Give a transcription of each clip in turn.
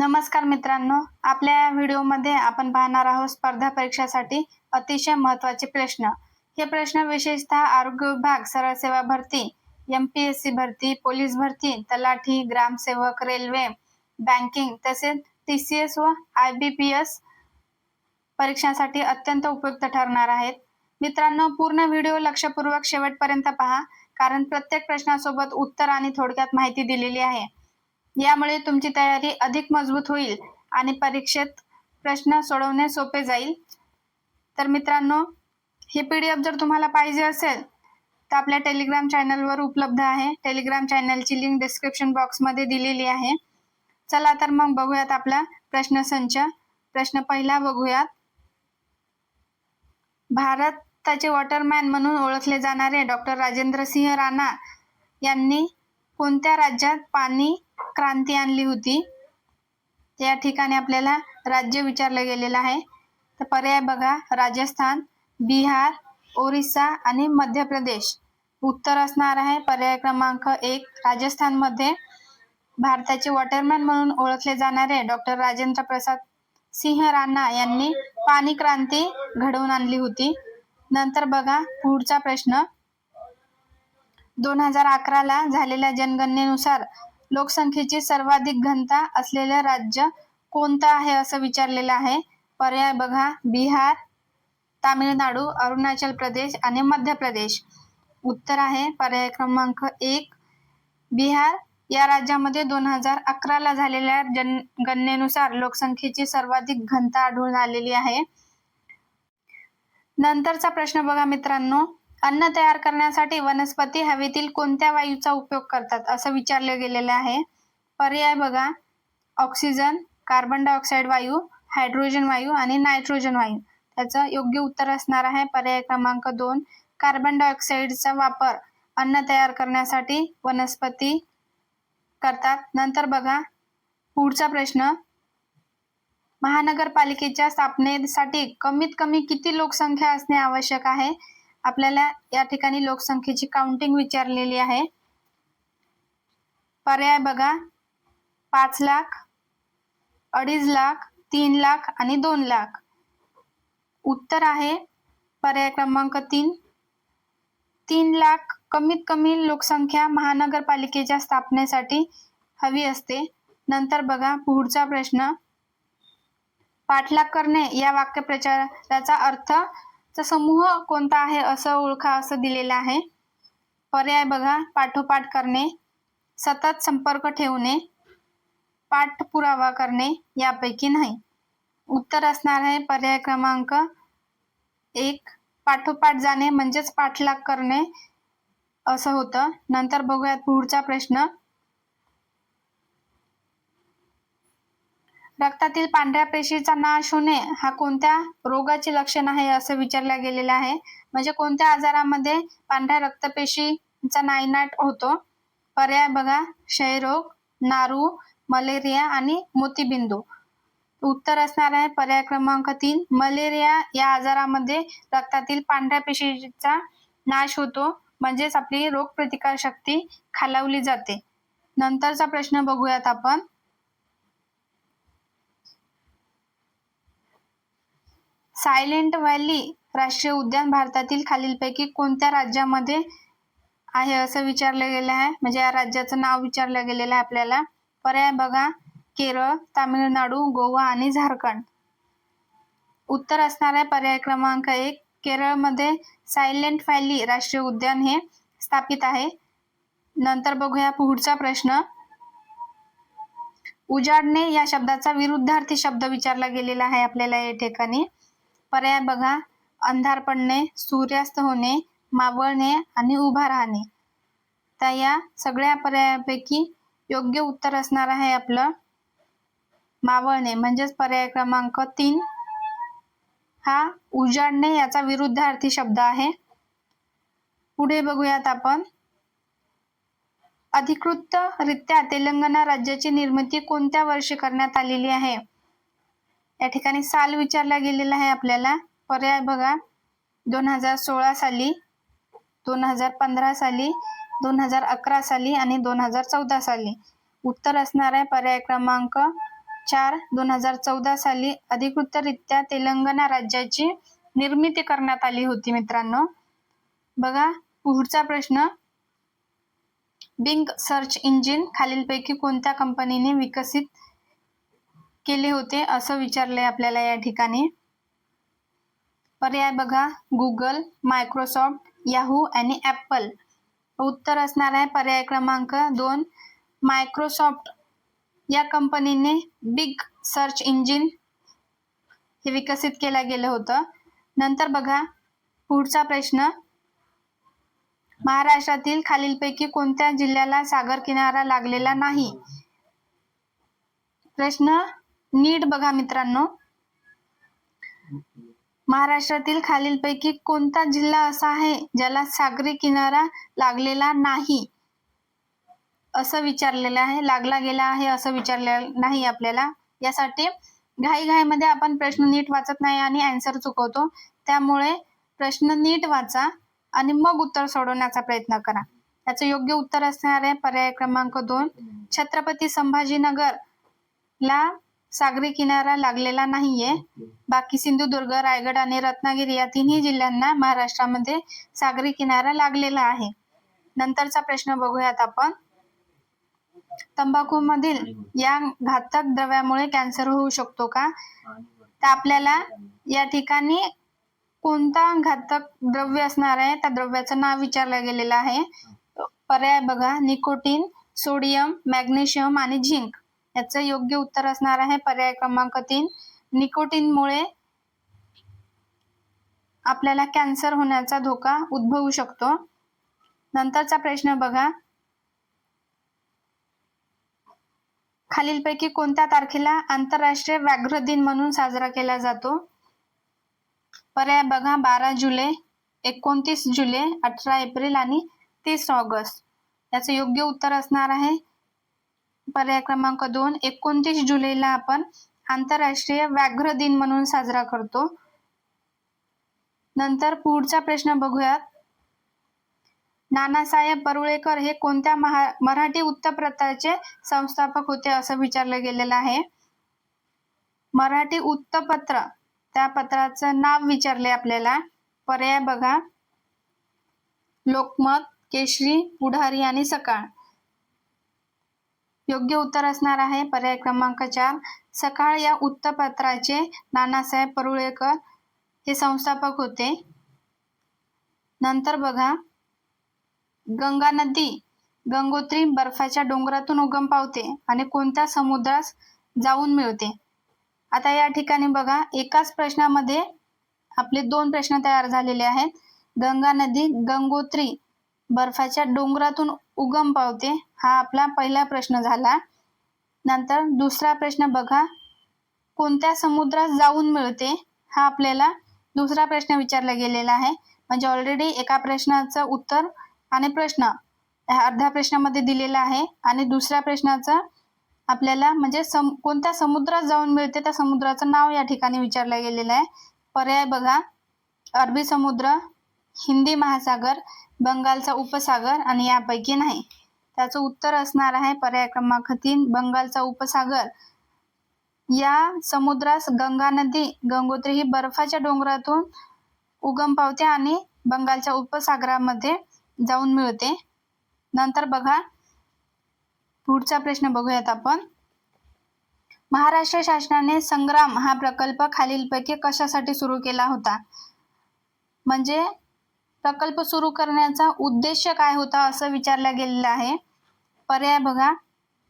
नमस्कार मित्रांनो आपल्या या व्हिडिओमध्ये आपण पाहणार आहोत स्पर्धा परीक्षासाठी अतिशय महत्त्वाचे प्रश्न. हे प्रश्न विशेषतः आरोग्य विभाग सरळ सेवा भरती एम पी एस सी भरती पोलीस भरती तलाठी ग्रामसेवक रेल्वे बँकिंग तसेच टी सी एस व आय बी पी एस परीक्षांसाठी अत्यंत उपयुक्त ठरणार आहेत. मित्रांनो पूर्ण व्हिडिओ लक्षपूर्वक शेवटपर्यंत पहा कारण प्रत्येक प्रश्नासोबत उत्तर आणि थोडक्यात माहिती दिलेली आहे. यामुळे तुमची तयारी अधिक मजबूत होईल आणि परीक्षेत प्रश्न सोडवणे सोपे जाईल. तर मित्रांनो ही पी डी एफ जर तुम्हाला पाहिजे असेल तर आपल्या टेलिग्राम चॅनलवर उपलब्ध आहे. टेलिग्राम चॅनलची लिंक डिस्क्रिप्शन बॉक्समध्ये दिलेली आहे. चला तर मग बघूयात आपला प्रश्नसंच प्रश्न पहिला बघूयात. भारताचे वॉटरमॅन म्हणून ओळखले जाणारे डॉक्टर राजेंद्र सिंह राणा यांनी कोणत्या राज्यात पाणी क्रांती आणली होती. या ठिकाणी आपल्याला राज्य विचारलं गेलेलं आहे. तर पर्याय बघा. राजस्थान बिहार ओरिसा आणि मध्य प्रदेश. उत्तर असणार आहे पर्याय क्रमांक एक. राजस्थानमध्ये भारताचे वॉटरमॅन म्हणून ओळखले जाणारे डॉक्टर राजेंद्र प्रसाद सिंह राणा यांनी पाणी क्रांती घडवून आणली होती. नंतर बघा पुढचा प्रश्न. दोन हजार अकराला झालेल्या जनगणनेनुसार लोकसंख्येची सर्वाधिक घनता असलेलं राज्य कोणतं आहे असं विचारलेलं आहे? पर्याय बघा. बिहार तामिळनाडू अरुणाचल प्रदेश आणि मध्य प्रदेश. उत्तर आहे पर्याय क्रमांक एक. बिहार या राज्यामध्ये दोन हजार अकराला झालेल्या जनगणनेनुसार लोकसंख्येची सर्वाधिक घनता आढळून आलेली आहे. नंतरचा प्रश्न बघा मित्रांनो. अन्न तयार करण्यासाठी वनस्पती हवेतील कोणत्या वायूचा उपयोग करतात असं विचारलं गेलेलं आहे. पर्याय बघा. ऑक्सिजन कार्बन डायऑक्साईड वायू हायड्रोजन वायू आणि नायट्रोजन वायू. त्याचं योग्य उत्तर असणार आहे. पर्याय क्रमांक दोन कार्बन डायऑक्साईडचा वापर अन्न तयार करण्यासाठी वनस्पती करतात. नंतर बघा. पुढचा प्रश्न. महानगरपालिकेच्या स्थापनेसाठी कमीत कमी किती लोकसंख्या असणे आवश्यक आहे? आपल्याला या ठिकाणी लोकसंख्येची काउंटिंग विचारलेली आहे. पर्याय बघा. पाच लाख अडीच लाख तीन लाख आणि दोन लाख. उत्तर आहे पर्याय क्रमांक तीन. तीन लाख कमीत कमी लोकसंख्या महानगरपालिकेच्या स्थापनेसाठी हवी असते. नंतर बघा पुढचा प्रश्न. पाठलाग करणे या वाक्यप्रचाराचा अर्थ चा समूह कोणता आहे असं ओळखा असं दिलेलं आहे. पर्याय बघा पाठोपाठ करणे सतत संपर्क ठेवणे पाठपुरावा करणे यापैकी नाही. उत्तर असणार आहे पर्याय क्रमांक एक पाठोपाठ जाणे म्हणजेच पाठलाग करणे असं होतं. नंतर बघूयात पुढचा प्रश्न. रक्तातील पांढऱ्या पेशीचा नाश होणे हा कोणत्या रोगाचे लक्षण आहे असं विचारलं गेलेलं आहे. म्हणजे कोणत्या आजारामध्ये पांढऱ्या रक्तपेशीचा नायनाट होतो? पर्याय बघा. क्षयरोग नारू मलेरिया आणि मोतीबिंदू. उत्तर असणार आहे पर्याय क्रमांक तीन. मलेरिया या आजारामध्ये रक्तातील पांढऱ्या पेशीचा नाश होतो. म्हणजेच आपली रोगप्रतिकारशक्ती खालावली जाते. नंतरचा प्रश्न बघूयात आपण. सायलेंट व्हॅली राष्ट्रीय उद्यान भारतातील खालीलपैकी कोणत्या राज्यामध्ये आहे असं विचारलं गेलं आहे? म्हणजे या राज्याचं नाव विचारलं गेलेलं आहे आपल्याला. पर्याय बघा. केरळ तामिळनाडू गोवा आणि झारखंड. उत्तर असणार आहे पर्याय क्रमांक एक. केरळमध्ये सायलेंट व्हॅली राष्ट्रीय उद्यान हे स्थापित आहे. नंतर बघूया पुढचा प्रश्न. उजाडणे या शब्दाचा विरुद्धार्थी शब्द विचारला गेलेला आहे आपल्याला या ठिकाणी. पर्याय बघा. अंधार पडणे सूर्यास्त होणे मावळणे आणि उभा राहणे. तर या सगळ्या पर्यायापैकी योग्य उत्तर असणार आहे आपलं मावळणे. म्हणजेच पर्याय क्रमांक तीन. हा उजाडणे याचा विरुद्धार्थी शब्द आहे. पुढे बघूयात आपण. अधिकृतरित्या तेलंगणा राज्याची निर्मिती कोणत्या वर्षी करण्यात आलेली आहे? या ठिकाणी साल विचारला गेलेला आहे आपल्याला. पर्याय बघा. दोन हजार सोळा साली दोन हजार पंधरा साली दोन हजार अकरा साली आणि दोन हजार चौदा साली. उत्तर असणार आहे पर्याय क्रमांक चार. दोन हजार चौदा साली अधिकृतरित्या तेलंगणा राज्याची निर्मिती करण्यात आली होती मित्रांनो. बघा पुढचा प्रश्न. बिंग सर्च इंजिन खालीलपैकी कोणत्या कंपनीने विकसित केले होते असं विचारलंय आपल्याला या ठिकाणी. पर्याय बघा. गुगल मायक्रोसॉफ्ट याहू आणि ॲपल उत्तर असणार आहे पर्याय क्रमांक दोन. मायक्रोसॉफ्ट या कंपनीने बिग सर्च इंजिन हे विकसित केलं गेलं होतं. नंतर बघा. पुढचा प्रश्न. महाराष्ट्रातील खालीलपैकी कोणत्या जिल्ह्याला सागर किनारा लागलेला नाही? प्रश्न नीट बघा मित्रांनो. महाराष्ट्रातील खालीलपैकी कोणता जिल्हा असा आहे ज्याला सागरी किनारा लागलेला नाही? असं विचारलेलं आहे लागला गेला आहे असं विचारलेलं नाही आपल्याला. यासाठी घाईघाईमध्ये आपण प्रश्न नीट वाचत नाही आणि अँसर चुकवतो. त्यामुळे प्रश्न नीट वाचा आणि मग उत्तर सोडवण्याचा प्रयत्न करा. याचं योग्य उत्तर असणार आहे पर्याय क्रमांक दोन. छत्रपती संभाजीनगर ला सागरी किनारा लागलेला नाहीये. बाकी सिंधुदुर्ग रायगड आणि रत्नागिरी या तिन्ही जिल्ह्यांना महाराष्ट्रामध्ये सागरी किनारा लागलेला आहे. नंतरचा प्रश्न बघूयात आपण. तंबाखूमधील या घातक द्रव्यामुळे कॅन्सर होऊ शकतो का? तर आपल्याला या ठिकाणी कोणता घातक द्रव्य असणार आहे? त्या द्रव्याचं नाव विचारलं गेलेलं आहे. पर्याय बघा. निकोटीन सोडियम मॅग्नेशियम आणि झिंक. याचं योग्य उत्तर असणार आहे. पर्याय क्रमांक तीन. निकोटीनमुळे आपल्याला कॅन्सर होण्याचा धोका उद्भवू शकतो. नंतरचा प्रश्न बघा. खालीलपैकी कोणत्या तारखेला आंतरराष्ट्रीय व्याघ्र दिन म्हणून साजरा केला जातो? पर्याय बघा. बारा जुलै एकोणतीस जुलै अठरा एप्रिल आणि तीस ऑगस्ट. याचं योग्य उत्तर असणार आहे. पर्याय क्रमांक दोन एकोणतीस जुलैला आपण आंतरराष्ट्रीय व्याघ्र दिन म्हणून साजरा करतो. नंतर पुढचा प्रश्न बघूयात. नानासाहेब परुळेकर हे कोणत्या महा मराठी वृत्तपत्राचे संस्थापक होते असं विचारलं गेलेलं आहे. मराठी वृत्तपत्र त्या पत्राचं नाव विचारले आपल्याला. पर्याय बघा. लोकमत केशरी पुढारी आणि सकाळ. योग्य उत्तर असणार आहे. पर्याय क्रमांक चार सकाळ या वृत्तपत्राचे नानासाहेब परुळेकर हे संस्थापक होते. नंतर बघा. गंगा नदी गंगोत्री बर्फाच्या डोंगरातून उगम पावते आणि कोणत्या समुद्रास जाऊन मिळते? आता या ठिकाणी बघा. एकाच प्रश्नामध्ये आपले दोन प्रश्न तयार झालेले आहेत. गंगा नदी गंगोत्री बर्फाच्या डोंगरातून उगम पावते हा आपला पहिला प्रश्न झाला. नंतर दुसरा प्रश्न बघा कोणत्या समुद्रात जाऊन मिळते? हा आपल्याला दुसरा प्रश्न विचारला गेलेला आहे. म्हणजे ऑलरेडी एका प्रश्नाचं उत्तर आणि प्रश्न अर्ध्या प्रश्नामध्ये दिलेला आहे. आणि दुसऱ्या प्रश्नाचं आपल्याला म्हणजे सम कोणत्या समुद्रात जाऊन मिळते त्या समुद्राचं नाव या ठिकाणी विचारलं गेलेलं आहे. पर्याय बघा अरबी समुद्र हिंदी महासागर बंगालचा उपसागर आणि यापैकी नाही. त्याचं उत्तर असणार आहे पर्याय क्रमांक तीन बंगालचा उपसागर. या समुद्रास गंगा नदी गंगोत्री ही बर्फाच्या डोंगरातून उगम पावते आणि बंगालच्या उपसागरामध्ये जाऊन मिळते. नंतर बघा पुढचा प्रश्न बघूयात आपण. महाराष्ट्र शासनाने संग्राम हा प्रकल्प खालीलपैकी कशासाठी सुरू केला होता? म्हणजे प्रकल्प सुरू करण्याचा उद्देश काय होता असं विचारलं गेलेलं आहे. पर्याय बघा.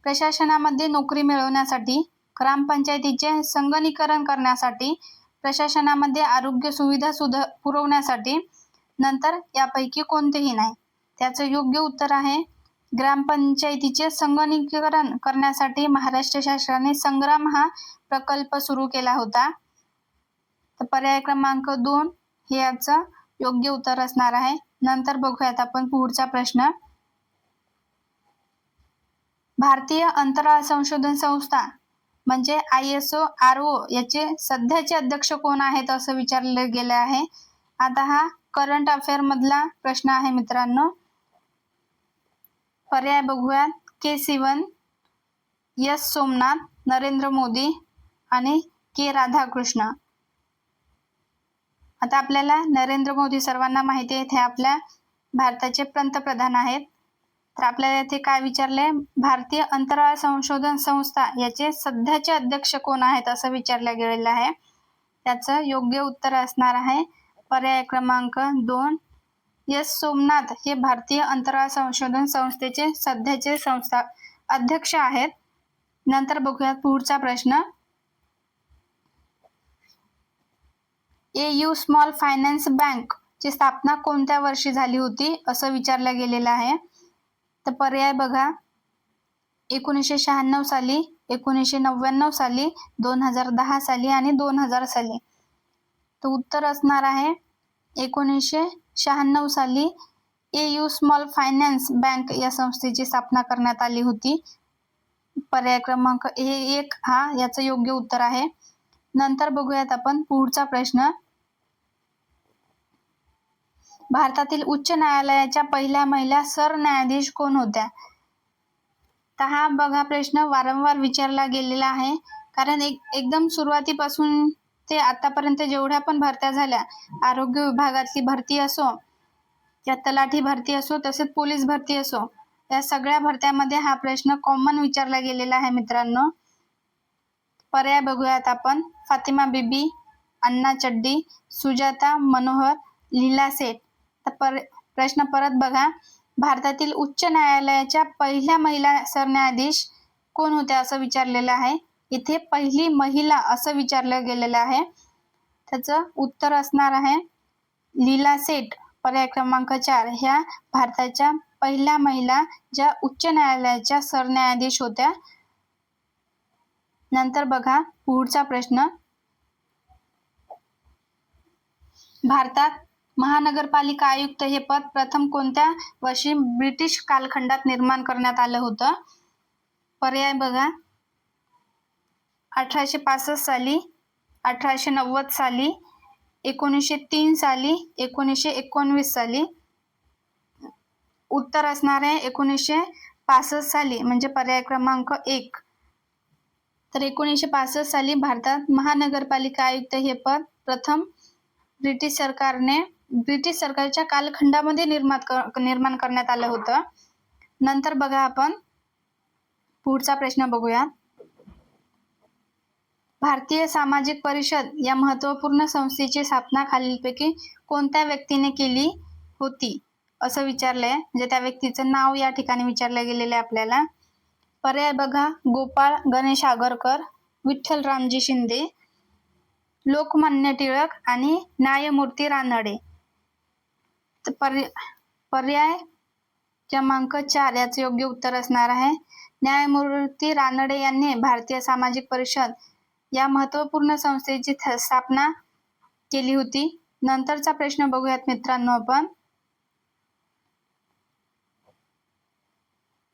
प्रशासनामध्ये नोकरी मिळवण्यासाठी ग्रामपंचायतीचे संगणीकरण करण्यासाठी प्रशासनामध्ये आरोग्य सुविधा सुध पुरवण्यासाठी. नंतर यापैकी कोणतेही नाही. त्याचं योग्य उत्तर आहे. ग्रामपंचायतीचे संगणकीकरण करण्यासाठी महाराष्ट्र शासनाने संग्राम हा प्रकल्प सुरू केला होता. तर पर्याय क्रमांक दोन हे याचं योग्य उत्तर असणार आहे. नंतर बघूयात आपण पुढचा प्रश्न. भारतीय अंतराळ संशोधन संस्था म्हणजे I S O R O याचे सध्याचे अध्यक्ष कोण आहेत असं विचारलं गेलं आहे. आता हा करंट अफेअर मधला प्रश्न आहे मित्रांनो. पर्याय बघूयात. के सिवन एस सोमनाथ नरेंद्र मोदी आणि के राधाकृष्ण. आता आपल्याला नरेंद्र मोदी सर्वांना माहिती आहे ते आपल्या भारताचे पंतप्रधान आहेत. तर आपल्याला येथे काय विचारले भारतीय अंतराळ संशोधन संस्था याचे सध्याचे अध्यक्ष कोण आहेत असं विचारलं गेलेलं आहे. त्याचं योग्य उत्तर असणार आहे. पर्याय क्रमांक दोन एस सोमनाथ हे भारतीय अंतराळ संशोधन संस्थेचे सध्याचे संस्था अध्यक्ष आहेत. नंतर बघूयात पुढचा प्रश्न. A U small finance bank ची स्थापना कोणत्या वर्षी झाली होती असं विचारलं गेलेलं आहे. तर पर्याय बघा. एकोणीसशे शहाण्णव साली एकोणीसशे नव्याण्णव साली दोन हजार दहा साली आणि दोन हजार साली. तर उत्तर असणार आहे. एकोणीसशे शहाण्णव साली A U small finance bank या संस्थेची स्थापना करण्यात आली होती. पर्याय क्रमांक ए एक हा याचं योग्य उत्तर आहे. नंतर बघूयात आपण पुढचा प्रश्न. भारतातील उच्च न्यायालयाच्या पहिल्या महिला सरन्यायाधीश कोण होत्या? तर हा बघा प्रश्न वारंवार विचारला गेलेला आहे. कारण एक एकदम सुरुवातीपासून ते आतापर्यंत जेवढ्या पण भरत्या झाल्या आरोग्य विभागातली भरती असो या तलाठी भरती असो तसेच पोलीस भरती असो या सगळ्या भरत्यामध्ये हा प्रश्न कॉमन विचारला गेलेला आहे मित्रांनो. पर्याय बघूयात आपण. फातिमा बीबी अण्णा चड्डी सुजाता मनोहर लीला सेठ. तर पर प्रश्न परत बघा. भारतातील उच्च न्यायालयाच्या पहिल्या महिला सरन्यायाधीश कोण होत्या असं विचारलेलं आहे. इथे पहिली महिला असं विचारलं गेलेलं आहे. त्याचं उत्तर असणार आहे. लीला सेठ पर्याय क्रमांक चार. ह्या भारताच्या पहिल्या महिला ज्या उच्च न्यायालयाच्या सरन्यायाधीश होत्या नंतर बघा पुढचा प्रश्न. भारतात महानगरपालिका आयुक्त हे पद प्रथम कोणत्या वर्षी ब्रिटिश कालखंडात निर्माण करण्यात आलं होतं? पर्याय बघा. अठराशे पासष्ट साली अठराशे नव्वद साली एकोणीसशे तीन साली एकोणीसशे एकोणवीस साली. उत्तर असणार आहे एकोणीसशे पासष्ट साली म्हणजे पर्याय क्रमांक एक. तर एकोणीसशे पासष्ट साली भारतात महानगरपालिका आयुक्त हे पद प्रथम ब्रिटिश सरकारने ब्रिटिश सरकारच्या कालखंडामध्ये निर्माण कर, निर्माण करण्यात आलं होतं. नंतर बघा आपण पुढचा प्रश्न बघूया. भारतीय सामाजिक परिषद या महत्त्वपूर्ण संस्थेची स्थापना खालीलपैकी कोणत्या व्यक्तीने केली होती? असं विचारलंय म्हणजे त्या व्यक्तीचं नाव या ठिकाणी विचारलं गेलेलं आहे आपल्याला. पर्याय बघा. गोपाळ गणेश आगरकर विठ्ठल रामजी शिंदे लोकमान्य टिळक आणि न्यायमूर्ती रानडे. पर पर्याय क्रमांक चार याचं योग्य उत्तर असणार आहे. न्यायमूर्ती रानडे यांनी भारतीय सामाजिक परिषद या महत्त्वपूर्ण संस्थेची स्थापना केली होती. नंतरचा प्रश्न बघूयात मित्रांनो आपण.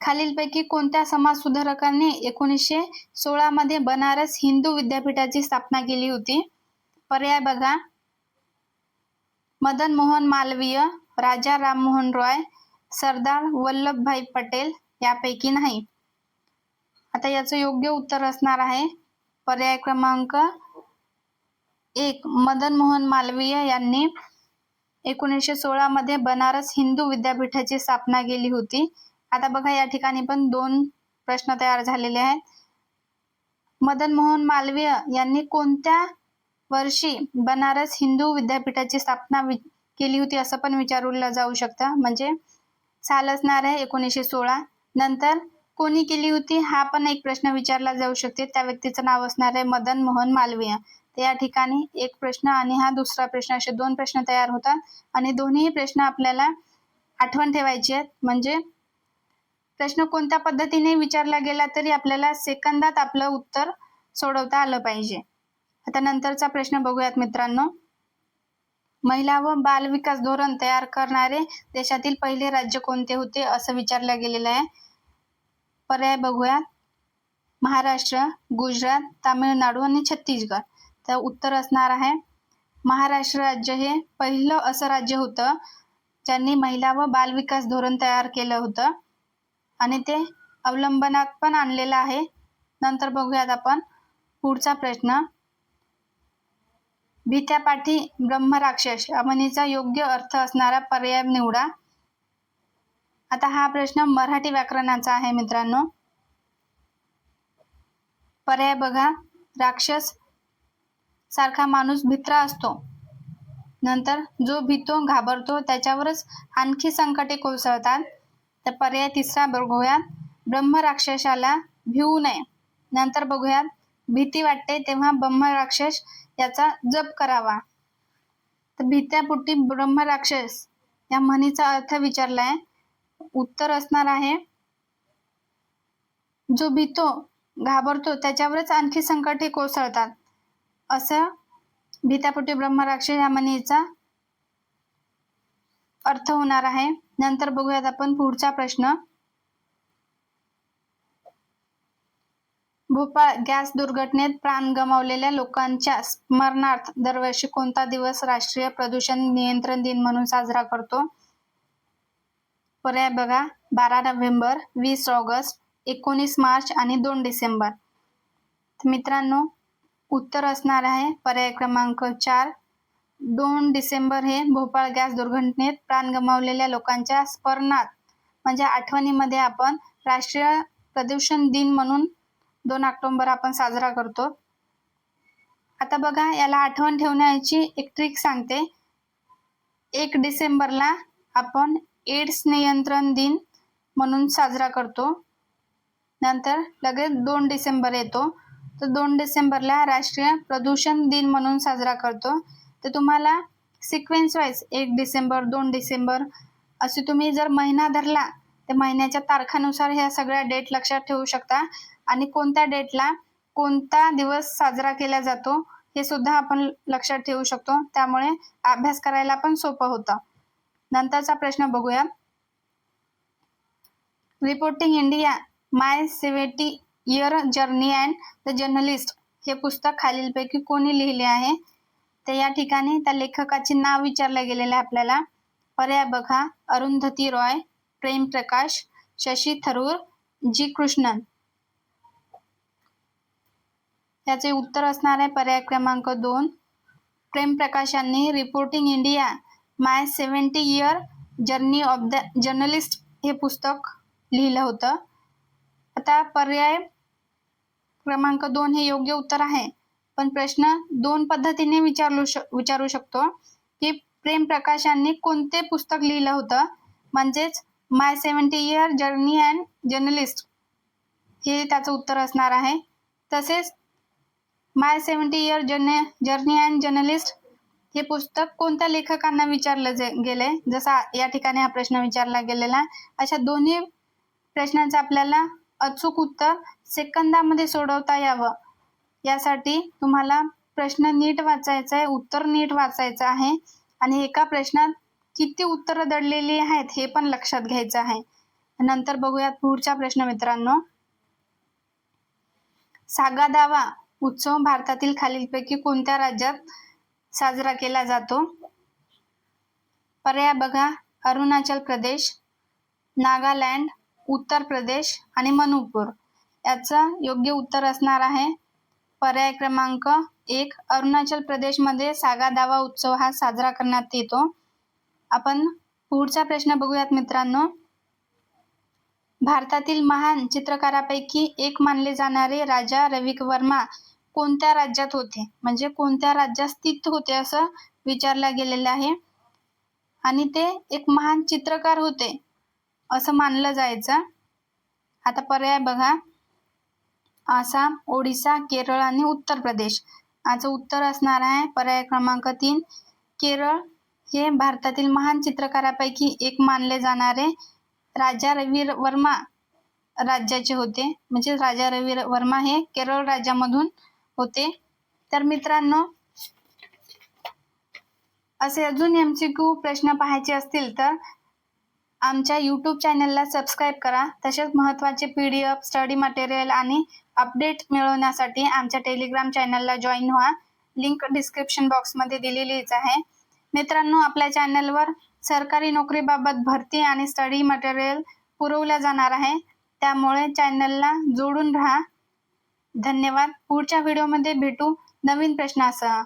खालीलपैकी कोणत्या समाज सुधारकांनी एकोणीसशे सोळा मध्ये बनारस हिंदू विद्यापीठाची स्थापना केली होती? पर्याय बघा. मदन मोहन मालवीय राजा राममोहन रॉय सरदार वल्लभभाई पटेल यापैकी नाही. आता याचं योग्य उत्तर असणार आहे. पर्याय क्रमांक एक मदन मोहन मालवीय यांनी एकोणीसशे सोळा मध्ये बनारस हिंदू विद्यापीठाची स्थापना केली होती. आता बघा या ठिकाणी पण दोन प्रश्न तयार झालेले आहेत. मदन मोहन मालवीय यांनी कोणत्या वर्षी बनारस हिंदू विद्यापीठाची स्थापना केली होती असं पण विचारलं जाऊ शकतं. म्हणजे साल असणार आहे एकोणीसशे सोळा. नंतर कोणी केली होती? हा पण एक प्रश्न विचारला जाऊ शकते. त्या व्यक्तीचं नाव असणार आहे मदन मोहन मालवीय. या ठिकाणी एक प्रश्न आणि हा दुसरा प्रश्न असे दोन प्रश्न तयार होतात. आणि दोन्ही प्रश्न आपल्याला आठवण ठेवायचे आहेत. म्हणजे प्रश्न कोणत्या पद्धतीने विचारला गेला तरी आपल्याला सेकंदात आपलं उत्तर सोडवता आलं पाहिजे. आता नंतरचा प्रश्न बघूयात मित्रांनो. महिला व बाल विकास धोरण तयार करणारे देशातील पहिले राज्य कोणते होते असं विचारलं गेलेलं आहे. पर्याय बघूयात. महाराष्ट्र गुजरात तामिळनाडू आणि छत्तीसगड. तर उत्तर असणार आहे. महाराष्ट्र राज्य हे पहिलं असं राज्य होतं ज्यांनी महिला व बाल विकास धोरण तयार केलं होतं. आणि ते अवलंबनात पण आणलेलं आहे. नंतर बघूयात आपण पुढचा प्रश्न. भीत्यापाठी ब्रह्मराक्षस अमनीचा योग्य अर्थ असणारा पर्याय निवडा. आता हा प्रश्न मराठी व्याकरणाचा आहे मित्रांनो. पर्याय बघा. राक्षस सारखा माणूस भित्रा असतो. नंतर जो भीतो घाबरतो त्याच्यावरच आणखी संकटे कोसळतात. तर पर्याय तिसरा बघूयात. ब्रह्मराक्षसाला भिवू नये. नंतर बघूयात. भीती वाटते तेव्हा ब्रह्मराक्षस याचा जप करावा. तर भीत्यापुटी ब्रह्मराक्षस या म्हणीचा अर्थ विचारलाय. उत्तर असणार आहे. जो भीतो घाबरतो त्याच्यावरच आणखी संकटे कोसळतात. असं भीत्यापुटी ब्रह्मराक्षस या म्हणीचा अर्थ होणार आहे. नंतर बघूयात आपण पुढचा प्रश्न. भोपाळ गॅस दुर्घटनेत प्राण गमावलेल्या लोकांच्या स्मरणार्थ दरवर्षी कोणता दिवस राष्ट्रीय प्रदूषण नियंत्रण दिन म्हणून साजरा करतो? पर्याय बघा. बारा नोव्हेंबर वीस ऑगस्ट एकोणीस मार्च आणि दोन डिसेंबर. मित्रांनो उत्तर असणार आहे पर्याय क्रमांक चार. दोन डिसेंबर हे भोपाळ गॅस दुर्घटनेत प्राण गमावलेल्या लोकांच्या स्मरणात म्हणजे आठवणीमध्ये आपण राष्ट्रीय प्रदूषण दिन म्हणून दोन ऑक्टोंबर आपण साजरा करतो. आता बघा याला आठवण ठेवण्याची एक ट्रिक सांगते. एक डिसेंबरला आपण एड्स नियंत्रण दिन म्हणून साजरा करतो. नंतर लगेच दोन डिसेंबर येतो. तर दोन डिसेंबरला राष्ट्रीय प्रदूषण दिन म्हणून साजरा करतो. तर तुम्हाला सिक्वेन्स वाईज एक डिसेंबर दोन डिसेंबर असे तुम्ही जर महिना धरला तर महिन्याच्या तारखानुसार ह्या सगळ्या डेट लक्षात ठेवू शकता. आणि कोणत्या डेटला कोणता दिवस साजरा केला जातो हे सुद्धा आपण लक्षात ठेवू शकतो. त्यामुळे अभ्यास करायला पण सोपं होतं. नंतरचा प्रश्न बघूया. Reporting India my seventy year journey and the journalist हे पुस्तक खालीलपैकी कोणी लिहिले आहे? तर या ठिकाणी त्या लेखकाचे नाव विचारलं गेलेलं आहे आपल्याला. पर्याय बघा. अरुंधती रॉय प्रेम प्रकाश शशी थरूर जी कृष्णन. याचे उत्तर असणार आहे पर्याय क्रमांक दोन. प्रेम प्रकाश यांनी reporting India my seventy year journey of the journalist हे पुस्तक लिहिलं होतं. आता पर्याय क्रमांक दोन हे योग्य उत्तर आहे. पण प्रश्न दोन पद्धतीने विचारलो श विचारू शकतो. की प्रेम प्रकाश यांनी कोणते पुस्तक लिहिलं होतं? म्हणजेच my seventy year journey and journalist हे त्याचं उत्तर असणार आहे. तसेच my seventy year journey journey and journalist हे पुस्तक कोणत्या लेखकांना विचारलं जे गेले? जसा या ठिकाणी हा प्रश्न विचारला गेलेला. अशा दोन्ही प्रश्नांचं आपल्याला अचूक उत्तर सेकंदामध्ये सोडवता यावं. यासाठी तुम्हाला प्रश्न नीट वाचायचा आहे उत्तर नीट वाचायचं आहे. आणि एका प्रश्नात किती उत्तरं दडलेली आहेत हे पण लक्षात घ्यायचं आहे. नंतर बघूयात पुढचा प्रश्न मित्रांनो. सागा दावा उत्सव भारतातील खालीलपैकी कोणत्या राज्यात साजरा केला जातो? पर्याय बघा. अरुणाचल प्रदेश नागालँड उत्तर प्रदेश आणि मणिपूर. याचं योग्य उत्तर असणार आहे. पर्याय क्रमांक एक अरुणाचल प्रदेशमध्ये सागा दावा उत्सव हा साजरा करण्यात येतो. आपण पुढचा प्रश्न बघूयात मित्रांनो. भारतातील महान चित्रकारापैकी एक मानले जाणारे राजा रविक वर्मा कोणत्या राज्यात होते? म्हणजे कोणत्या राज्यात स्थित होते असं विचारलं गेलेलं आहे. आणि ते एक महान चित्रकार होते असं मानलं जायचं. आता पर्याय बघा. आसाम ओडिसा केरळ आणि उत्तर प्रदेश. याचं उत्तर असणार आहे पर्याय क्रमांक तीन. केरळ हे भारतातील महान चित्रकारापैकी एक मानले जाणारे राजा रवी वर्मा राज्याचे होते. म्हणजे राजा रवी वर्मा हे केरळ राज्यामधून होते. तर मित्रांनो असे अजून एम सी क्यू प्रश्न पाहायचे असतील तर आमच्या यूट्यूब चॅनलला सबस्क्राईब करा. तसेच महत्त्वाचे P D F study material आणि अपडेट मिळवण्यासाठी आमच्या टेलिग्राम चॅनलला जॉईन व्हा. लिंक डिस्क्रिप्शन बॉक्समध्ये दिलेलीच आहे. मित्रांनो आपल्या चॅनलवर सरकारी नोकरीबाबत भरती आणि स्टडी मटेरियल पुरवल्या जाणार आहे. त्यामुळे चॅनलला जोडून राहा. धन्यवाद. पुढच्या व्हिडिओमध्ये भेटू नवीन प्रश्नासह.